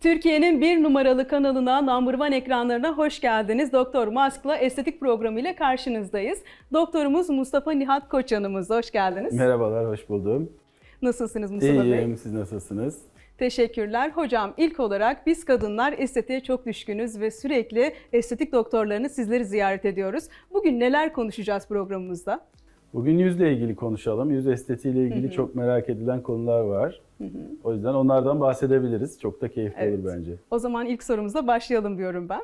Türkiye'nin bir numaralı kanalına Number One ekranlarına hoş geldiniz. Doktor Mask'la estetik programı ile karşınızdayız. Doktorumuz Mustafa Nihat Koç yanımızda. Hoş geldiniz. Merhabalar, hoş buldum. Nasılsınız Mustafa Bey? İyiyim, siz nasılsınız? Teşekkürler. Hocam ilk olarak biz kadınlar estetiğe çok düşkünüz ve sürekli estetik doktorlarını sizleri ziyaret ediyoruz. Bugün neler konuşacağız programımızda? Bugün yüzle ilgili konuşalım. Yüz estetiğiyle ilgili çok merak edilen konular var. O yüzden onlardan bahsedebiliriz. Çok da keyifli Evet. olur bence. O zaman ilk sorumuza başlayalım diyorum ben.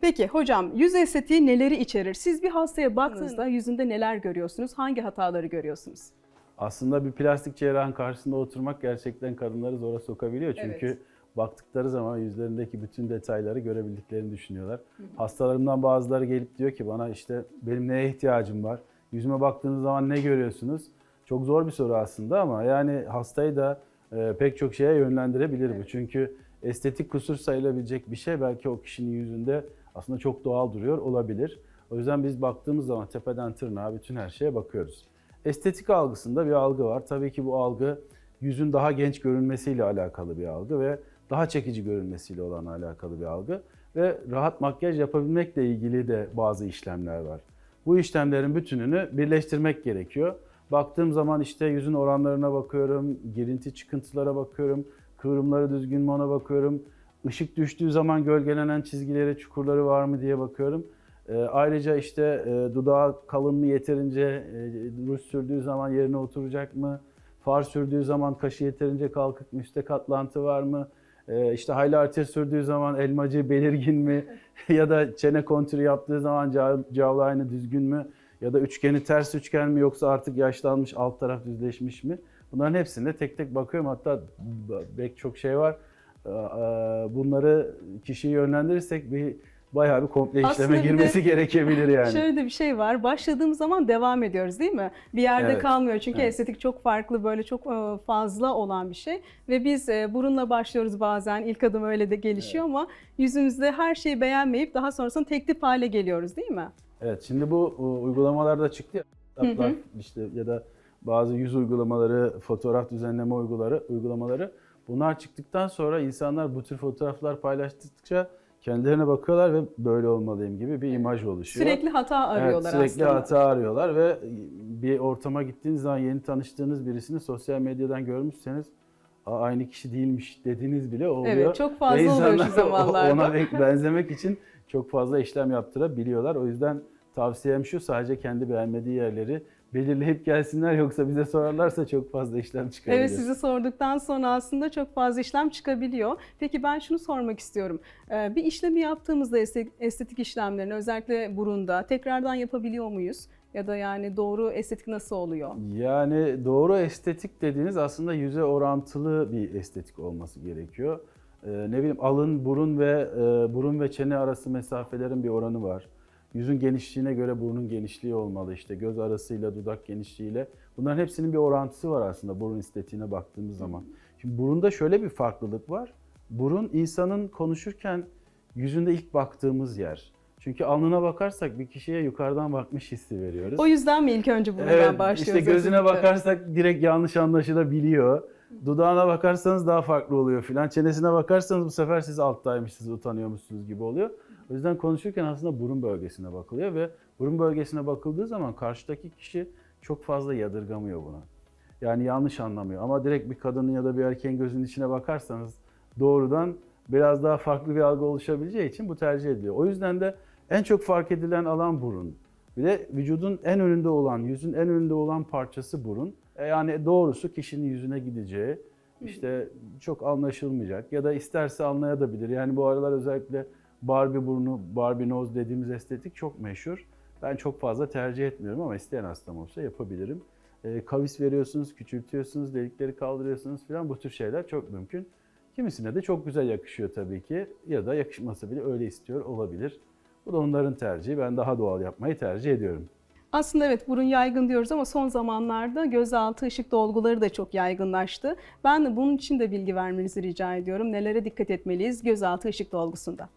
Peki hocam yüz estetiği neleri içerir? Siz bir hastaya baktığınızda yüzünde neler görüyorsunuz? Hangi hataları görüyorsunuz? Aslında bir plastik cerrahın karşısında oturmak gerçekten kadınları zora sokabiliyor. Çünkü Evet. baktıkları zaman yüzlerindeki bütün detayları görebildiklerini düşünüyorlar. Hastalarımdan bazıları gelip diyor ki bana işte benim neye ihtiyacım var? Yüzüme baktığınız zaman ne görüyorsunuz? Çok zor bir soru aslında ama yani hastayı da e, pek çok şeye yönlendirebilir bu. Çünkü estetik kusur sayılabilecek bir şey belki o kişinin yüzünde aslında çok doğal duruyor olabilir. O yüzden biz baktığımız zaman tepeden tırnağa bütün her şeye bakıyoruz. Estetik algısında bir algı var. Tabii ki bu algı yüzün daha genç görünmesiyle alakalı bir algı ve daha çekici görünmesiyle olan alakalı bir algı ve rahat makyaj yapabilmekle ilgili de bazı işlemler var. Bu işlemlerin bütününü birleştirmek gerekiyor. Baktığım zaman işte yüzün oranlarına bakıyorum, girinti çıkıntılara bakıyorum, kıvrımları düzgün mü ona bakıyorum. Işık düştüğü zaman gölgelenen çizgileri, çukurları var mı diye bakıyorum. Ee, ayrıca işte e, dudağı kalın mı yeterince, e, ruj sürdüğü zaman yerine oturacak mı? Far sürdüğü zaman kaşı yeterince kalkık mı? Üstte katlantı var mı? Ee, işte highlighter sürdüğü zaman elmacı belirgin mi? ya da çene kontürü yaptığı zaman ca- jawline'ı düzgün mü? Ya da üçgeni ters üçgen mi yoksa artık yaşlanmış alt taraf düzleşmiş mi? Bunların hepsine tek tek bakıyorum. Hatta pek çok şey var. Ee, e, Bunları kişiyi yönlendirirsek bir bayağı bir komple işleme Aslında bir de girmesi gerekebilir yani. Şöyle de bir şey var. Başladığımız zaman devam ediyoruz değil mi? Bir yerde Evet, kalmıyor. Çünkü evet. estetik çok farklı, böyle çok e, fazla olan bir şey. Ve biz e, burunla başlıyoruz bazen. İlk adım öyle de gelişiyor ama yüzümüzde her şeyi beğenmeyip daha sonrasında tek tip hale geliyoruz değil mi? Evet şimdi bu u- uygulamalarda çıktı ya. Hatta işte ya da bazı yüz uygulamaları, fotoğraf düzenleme uyguları, uygulamaları. Bunlar çıktıktan sonra insanlar bu tür fotoğraflar paylaştıkça kendilerine bakıyorlar ve böyle olmalıyım gibi bir imaj oluşuyor. Sürekli hata arıyorlar evet, sürekli aslında. hata arıyorlar ve bir ortama gittiğiniz zaman yeni tanıştığınız birisini sosyal medyadan görmüşseniz "Aa, aynı kişi değilmiş dediğiniz bile oluyor. Evet, çok fazla Ve oluyor şu zamanlarda. Ona be- benzemek için çok fazla işlem yaptırabiliyorlar. O yüzden tavsiyem şu sadece kendi beğenmediği yerleri belirleyip gelsinler yoksa bize sorarlarsa çok fazla işlem çıkabilir. Evet sizi sorduktan sonra aslında çok fazla işlem çıkabiliyor. Peki ben şunu sormak istiyorum. Ee, Bir işlemi yaptığımızda este- estetik işlemlerini özellikle burunda tekrardan yapabiliyor muyuz? Ya da yani doğru estetik nasıl oluyor? Yani doğru estetik dediğiniz aslında yüze orantılı bir estetik olması gerekiyor. Ee, ne bileyim alın, burun ve e, burun ve çene arası mesafelerin bir oranı var. Yüzün genişliğine göre burnun genişliği olmalı işte göz arasıyla dudak genişliğiyle. Bunların hepsinin bir orantısı var aslında burun estetiğine baktığımız zaman. Şimdi burunda şöyle bir farklılık var. Burun insanın konuşurken yüzünde ilk baktığımız yer. Çünkü alnına bakarsak bir kişiye yukarıdan bakmış hissi veriyoruz. O yüzden mi ilk önce burundan Evet, başlıyoruz? işte gözüne özellikle? bakarsak direkt yanlış anlaşılabiliyor. Dudağına bakarsanız daha farklı oluyor filan. Çenesine bakarsanız bu sefer siz alttaymışsınız, utanıyormuşsunuz gibi oluyor. O yüzden konuşurken aslında burun bölgesine bakılıyor ve burun bölgesine bakıldığı zaman karşıdaki kişi çok fazla yadırgamıyor buna. Yani yanlış anlamıyor. Ama direkt bir kadının ya da bir erkeğin gözünün içine bakarsanız doğrudan biraz daha farklı bir algı oluşabileceği için bu tercih ediliyor. O yüzden de en çok fark edilen alan burun. Bir de vücudun en önünde olan, yüzün en önünde olan parçası burun. E yani doğrusu kişinin yüzüne gideceği, işte çok anlaşılmayacak ya da isterse anlayabilir. Yani bu aralar özellikle Barbie burnu, Barbie nose dediğimiz estetik çok meşhur. Ben çok fazla tercih etmiyorum ama isteyen hastam olsa yapabilirim. E, kavis veriyorsunuz, küçültüyorsunuz, delikleri kaldırıyorsunuz falan bu tür şeyler çok mümkün. Kimisine de çok güzel yakışıyor tabii ki ya da yakışmasa bile öyle istiyor olabilir. Bu da onların tercihi. Ben daha doğal yapmayı tercih ediyorum. Aslında evet burun yaygın diyoruz ama son zamanlarda gözaltı ışık dolguları da çok yaygınlaştı. Ben de bunun için de bilgi vermenizi rica ediyorum. Nelere dikkat etmeliyiz gözaltı ışık dolgusunda?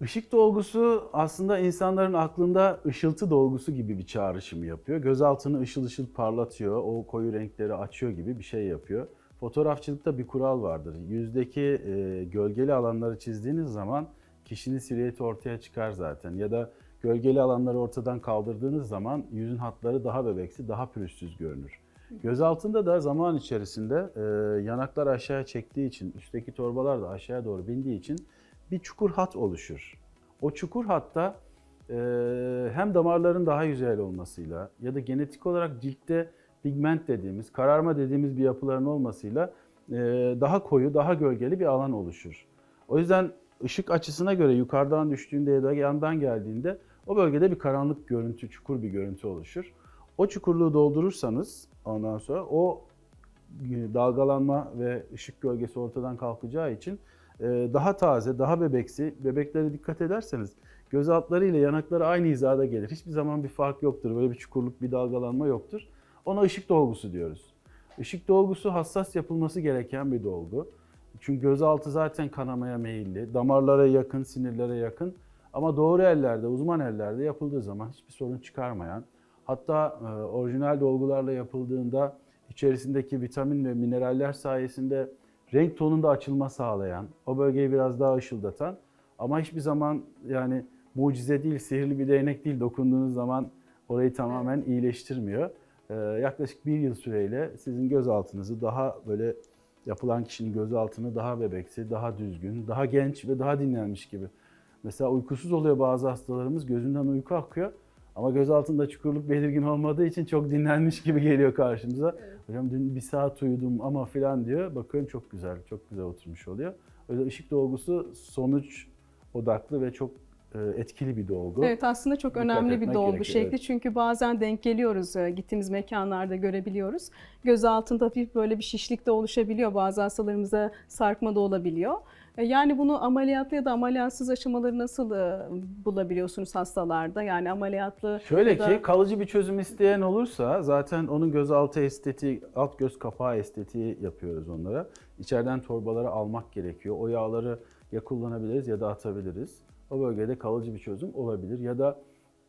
Işık dolgusu aslında insanların aklında ışıltı dolgusu gibi bir çağrışım yapıyor. Gözaltını ışıl ışıl parlatıyor, o koyu renkleri açıyor gibi bir şey yapıyor. fotoğrafçılıkta bir kural vardır. Yüzdeki e, gölgeli alanları çizdiğiniz zaman kişinin silüeti ortaya çıkar zaten. Ya da gölgeli alanları ortadan kaldırdığınız zaman yüzün hatları daha bebeksi, daha pürüzsüz görünür. Göz altında da zaman içerisinde e, yanaklar aşağıya çektiği için, üstteki torbalar da aşağıya doğru bindiği için bir çukur hat oluşur. O çukur hatta e, hem damarların daha yüzeyel olmasıyla ya da genetik olarak ciltte pigment dediğimiz, kararma dediğimiz bir yapıların olmasıyla e, daha koyu, daha gölgeli bir alan oluşur. O yüzden ışık açısına göre yukarıdan düştüğünde ya da yandan geldiğinde o bölgede bir karanlık görüntü, çukur bir görüntü oluşur. O çukurluğu doldurursanız ondan sonra o e, dalgalanma ve ışık gölgesi ortadan kalkacağı için e, daha taze, daha bebeksi, bebeklere dikkat ederseniz göz altları ile yanakları aynı hizada gelir. Hiçbir zaman bir fark yoktur. Böyle bir çukurluk, bir dalgalanma yoktur. Ona ışık dolgusu diyoruz. Işık dolgusu hassas yapılması gereken bir dolgu. Çünkü gözaltı zaten kanamaya meyilli, damarlara yakın, sinirlere yakın. Ama doğru ellerde, uzman ellerde yapıldığı zaman hiçbir sorun çıkarmayan, hatta e, orijinal dolgularla yapıldığında içerisindeki vitamin ve mineraller sayesinde renk tonunda açılma sağlayan, o bölgeyi biraz daha ışıldatan ama hiçbir zaman yani mucize değil, sihirli bir değnek değil dokunduğunuz zaman orayı tamamen iyileştirmiyor. Ee, yaklaşık bir yıl süreyle sizin göz altınızı daha böyle yapılan kişinin göz altını daha bebeksi, daha düzgün, daha genç ve daha dinlenmiş gibi. Mesela uykusuz oluyor bazı hastalarımız, gözünden uyku akıyor. Ama göz altında çukurluk belirgin olmadığı için çok dinlenmiş gibi geliyor karşımıza. Hocam dün bir saat uyudum ama filan diyor. Bakıyorum çok güzel, çok güzel oturmuş oluyor. Öyle ışık dolgusu sonuç odaklı ve çok e, etkili bir dolgu. Evet aslında çok Dikkat önemli bir dolgu gerekiyor, şekli evet. çünkü bazen denk geliyoruz e, gittiğimiz mekanlarda görebiliyoruz. Göz altında hafif böyle bir şişlik de oluşabiliyor bazı hastalarımıza sarkma da olabiliyor. E, Yani bunu ameliyatlı ya da ameliyatsız aşamaları nasıl e, bulabiliyorsunuz hastalarda? Yani ameliyatlı Şöyle da- ki kalıcı bir çözüm isteyen olursa zaten onun gözaltı estetiği, alt göz kapağı estetiği yapıyoruz onlara. İçeriden torbaları almak gerekiyor. O yağları ya kullanabiliriz ya da atabiliriz. O bölgede kalıcı bir çözüm olabilir. Ya da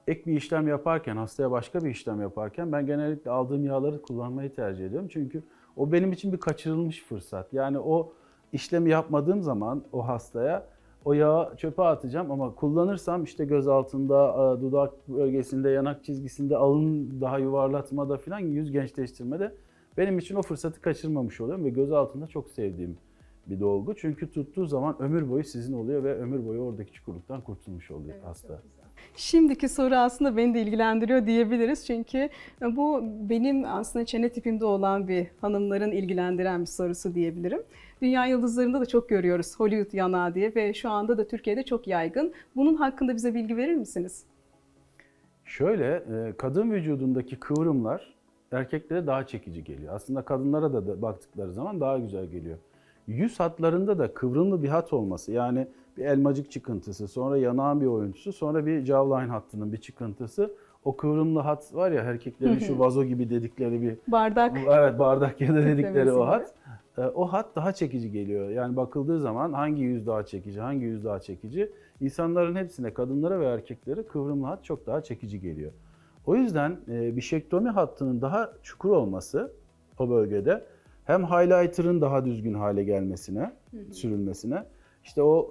ek bir işlem yaparken, hastaya başka bir işlem yaparken ben genellikle aldığım yağları kullanmayı tercih ediyorum. Çünkü o benim için bir kaçırılmış fırsat. Yani o işlemi yapmadığım zaman o hastaya o yağı çöpe atacağım ama kullanırsam işte göz altında, e, dudak bölgesinde, yanak çizgisinde, alın daha yuvarlatmada falan yüz gençleştirmede benim için o fırsatı kaçırmamış oluyorum ve göz altında çok sevdiğim bir dolgu. Çünkü tuttuğu zaman ömür boyu sizin oluyor ve ömür boyu oradaki çukurluktan kurtulmuş oluyor hasta. Şimdiki soru aslında beni de ilgilendiriyor diyebiliriz. Çünkü bu benim aslında çene tipimde olan bir hanımların ilgilendiren bir sorusu diyebilirim. Dünya yıldızlarında da çok görüyoruz Hollywood yanağı diye ve şu anda da Türkiye'de çok yaygın. Bunun hakkında bize bilgi verir misiniz? Şöyle, e, kadın vücudundaki kıvrımlar erkeklere daha çekici geliyor. Aslında kadınlara da baktıkları zaman daha güzel geliyor. Yüz hatlarında da kıvrımlı bir hat olması yani bir elmacık çıkıntısı, sonra yanağın bir oyuntusu, sonra bir jawline hattının bir çıkıntısı. O kıvrımlı hat var ya erkeklerin şu vazo gibi dedikleri bir Bardak. Evet bardak ya da dedikleri o hat. E, O hat daha çekici geliyor. Yani bakıldığı zaman hangi yüz daha çekici, hangi yüz daha çekici? İnsanların hepsine, kadınlara ve erkeklere kıvrımlı hat çok daha çekici geliyor. O yüzden e, bişektomi hattının daha çukur olması o bölgede hem highlighter'ın daha düzgün hale gelmesine, sürülmesine, işte o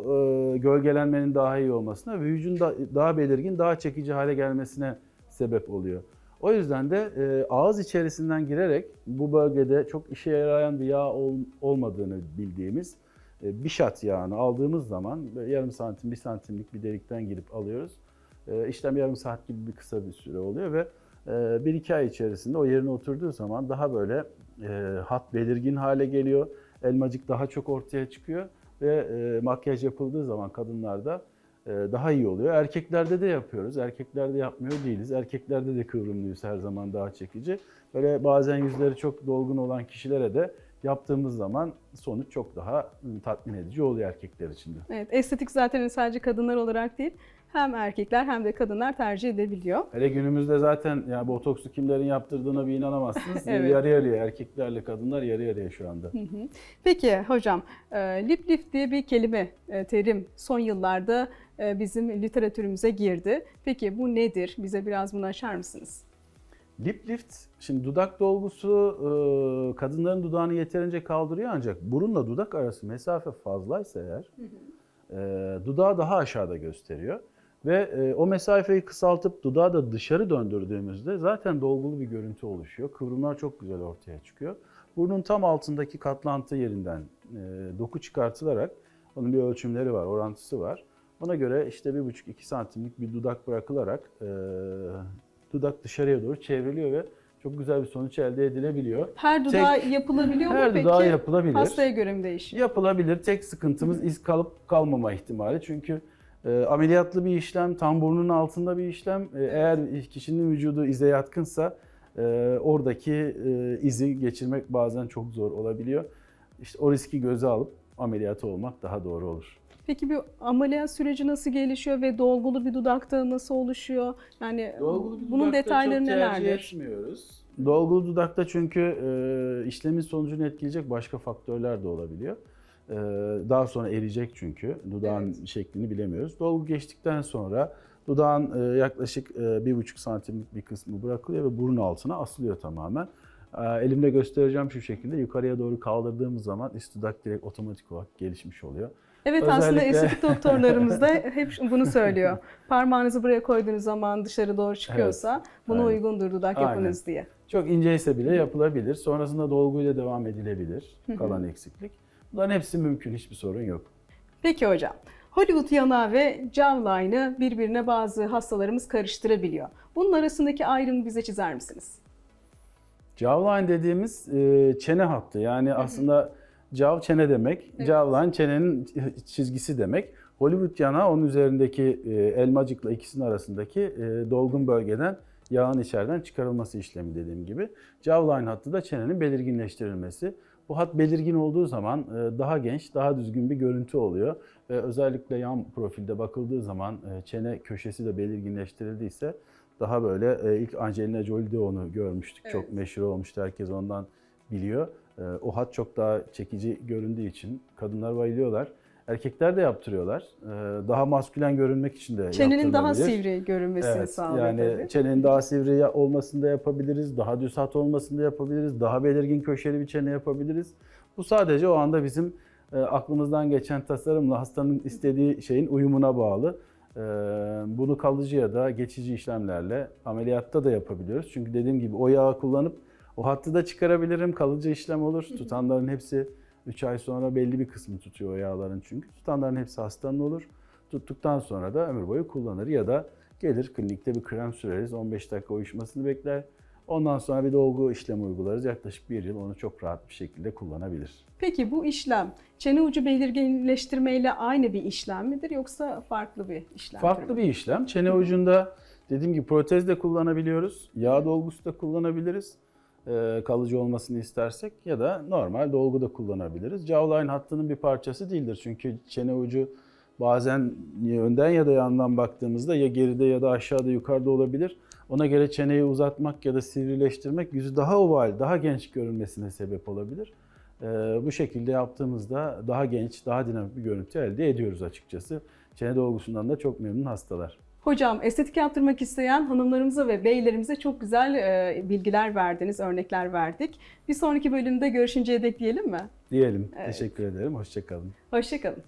e, gölgelenmenin daha iyi olmasına ve yüzün da- daha belirgin, daha çekici hale gelmesine sebep oluyor. O yüzden de e, ağız içerisinden girerek bu bölgede çok işe yarayan bir yağ ol- olmadığını bildiğimiz e, bişat yağını aldığımız zaman yarım santim, bir santimlik bir delikten girip alıyoruz. E, işlem yarım saat gibi bir kısa bir süre oluyor ve e, bir iki ay içerisinde o yerine oturduğu zaman daha böyle e, hat belirgin hale geliyor. Elmacık daha çok ortaya çıkıyor ve e, makyaj yapıldığı zaman kadınlarda e, daha iyi oluyor. Erkeklerde de yapıyoruz. Erkeklerde yapmıyor değiliz. Erkeklerde de kıvrımlıyız her zaman daha çekici. Böyle bazen yüzleri çok dolgun olan kişilere de yaptığımız zaman sonuç çok daha ı, tatmin edici oluyor erkekler için de. Evet, estetik zaten sadece kadınlar olarak değil, hem erkekler hem de kadınlar tercih edebiliyor. Hele günümüzde zaten ya botoksu kimlerin yaptırdığına bir inanamazsınız. Evet. Yarı yarıya erkeklerle kadınlar yarı yarıya şu anda. Peki hocam, e, lip lift diye bir kelime, e, terim son yıllarda e, bizim literatürümüze girdi. Peki bu nedir? Bize biraz bunu açar mısınız? Lip lift, şimdi dudak dolgusu kadınların dudağını yeterince kaldırıyor ancak burunla dudak arası mesafe fazlaysa eğer e, dudağı daha aşağıda gösteriyor. Ve e, o mesafeyi kısaltıp dudağı da dışarı döndürdüğümüzde zaten dolgulu bir görüntü oluşuyor. Kıvrımlar çok güzel ortaya çıkıyor. Burnun tam altındaki katlantı yerinden e, doku çıkartılarak, onun bir ölçümleri var, orantısı var. Ona göre işte 1,5-2 santimlik bir dudak bırakılarak e, dudak dışarıya doğru çevriliyor ve çok güzel bir sonuç elde edilebiliyor. Her dudağa yapılabiliyor mu Her peki? dudağa yapılabilir. Hastaya göre mi değişiyor? Yapılabilir. Tek sıkıntımız iz kalıp kalmama ihtimali. Çünkü e, ameliyatlı bir işlem, tam burnun altında bir işlem. E, eğer kişinin vücudu ize yatkınsa e, oradaki e, izi geçirmek bazen çok zor olabiliyor. İşte o riski göze alıp ameliyatı olmak daha doğru olur. Peki bir ameliyat süreci nasıl gelişiyor ve dolgulu bir dudakta nasıl oluşuyor? Yani bunun detayları nelerdir? etmiyoruz. Dolgulu dudakta çünkü e, işlemin sonucunu etkileyecek başka faktörler de olabiliyor. E, daha sonra eriyecek çünkü. Dudağın Evet. şeklini bilemiyoruz. Dolgu geçtikten sonra dudağın e, yaklaşık e, bir buçuk santimlik bir kısmı bırakılıyor ve burun altına asılıyor tamamen. E, elimde göstereceğim şu şekilde yukarıya doğru kaldırdığımız zaman üst dudak direkt otomatik olarak gelişmiş oluyor. Evet aslında Özellikle- estetik doktorlarımız da hep bunu söylüyor. Parmağınızı buraya koyduğunuz zaman dışarı doğru çıkıyorsa buna Aynen. uygundur dudak Aynen. yapınız diye. Çok inceyse bile yapılabilir. Sonrasında dolguyla devam edilebilir. Kalan eksiklik. Bunların hepsi mümkün. Hiçbir sorun yok. Peki hocam. Hollywood yanağı ve jawline'ı birbirine bazı hastalarımız karıştırabiliyor. Bunun arasındaki ayrımı bize çizer misiniz? Jawline dediğimiz e, çene hattı. Yani aslında jaw çene demek. Evet. Jawline çenenin çizgisi demek. Hollywood yanağı onun üzerindeki e, elmacıkla ikisinin arasındaki e, dolgun bölgeden yağın içeriden çıkarılması işlemi dediğim gibi. Jawline hattı da çenenin belirginleştirilmesi. Bu hat belirgin olduğu zaman e, daha genç, daha düzgün bir görüntü oluyor. Ve özellikle yan profilde bakıldığı zaman e, çene köşesi de belirginleştirildiyse daha böyle e, ilk Angelina Jolie'de onu görmüştük. Çok Evet. meşhur olmuştu. Herkes ondan biliyor. O hat çok daha çekici göründüğü için kadınlar bayılıyorlar. Erkekler de yaptırıyorlar. E, Daha maskülen görünmek için de Çenenin daha sivri görünmesini Evet, sağlıyor yani tabii. çenenin daha sivri olmasını da yapabiliriz, daha düz hat olmasını da yapabiliriz, daha belirgin köşeli bir çene yapabiliriz. Bu sadece o anda bizim e, aklımızdan geçen tasarımla hastanın istediği şeyin uyumuna bağlı. E, bunu kalıcı ya da geçici işlemlerle ameliyatta da yapabiliyoruz. Çünkü dediğim gibi o yağı kullanıp o hattı da çıkarabilirim, kalıcı işlem olur. Tutanların hepsi 3 ay sonra belli bir kısmı tutuyor o yağların çünkü. Tutanların hepsi hastanın olur. Tuttuktan sonra da ömür boyu kullanır ya da gelir klinikte bir krem süreriz. 15 dakika uyuşmasını bekler. Ondan sonra bir dolgu işlemi uygularız. Yaklaşık bir yıl onu çok rahat bir şekilde kullanabilir. Peki bu işlem çene ucu belirginleştirmeyle aynı bir işlem midir yoksa farklı bir işlem? Farklı bir işlem. Çene ucunda dediğim gibi protez de kullanabiliyoruz. Yağ dolgusu da kullanabiliriz. Ee, kalıcı olmasını istersek ya da normal dolgu da kullanabiliriz. Jawline hattının bir parçası değildir. Çünkü çene ucu bazen önden ya da yandan baktığımızda ya geride ya da aşağıda yukarıda olabilir. Ona göre çeneyi uzatmak ya da sivrileştirmek yüzü daha oval, daha genç görünmesine sebep olabilir. Ee, bu şekilde yaptığımızda daha genç, daha dinamik bir görüntü elde ediyoruz açıkçası. Çene dolgusundan da çok memnun hastalar. Hocam estetik yaptırmak isteyen hanımlarımıza ve beylerimize çok güzel e, bilgiler verdiniz, örnekler verdik. Bir sonraki bölümde görüşünceye dek diyelim mi? Diyelim. Evet. Teşekkür ederim. Hoşçakalın. Hoşçakalın.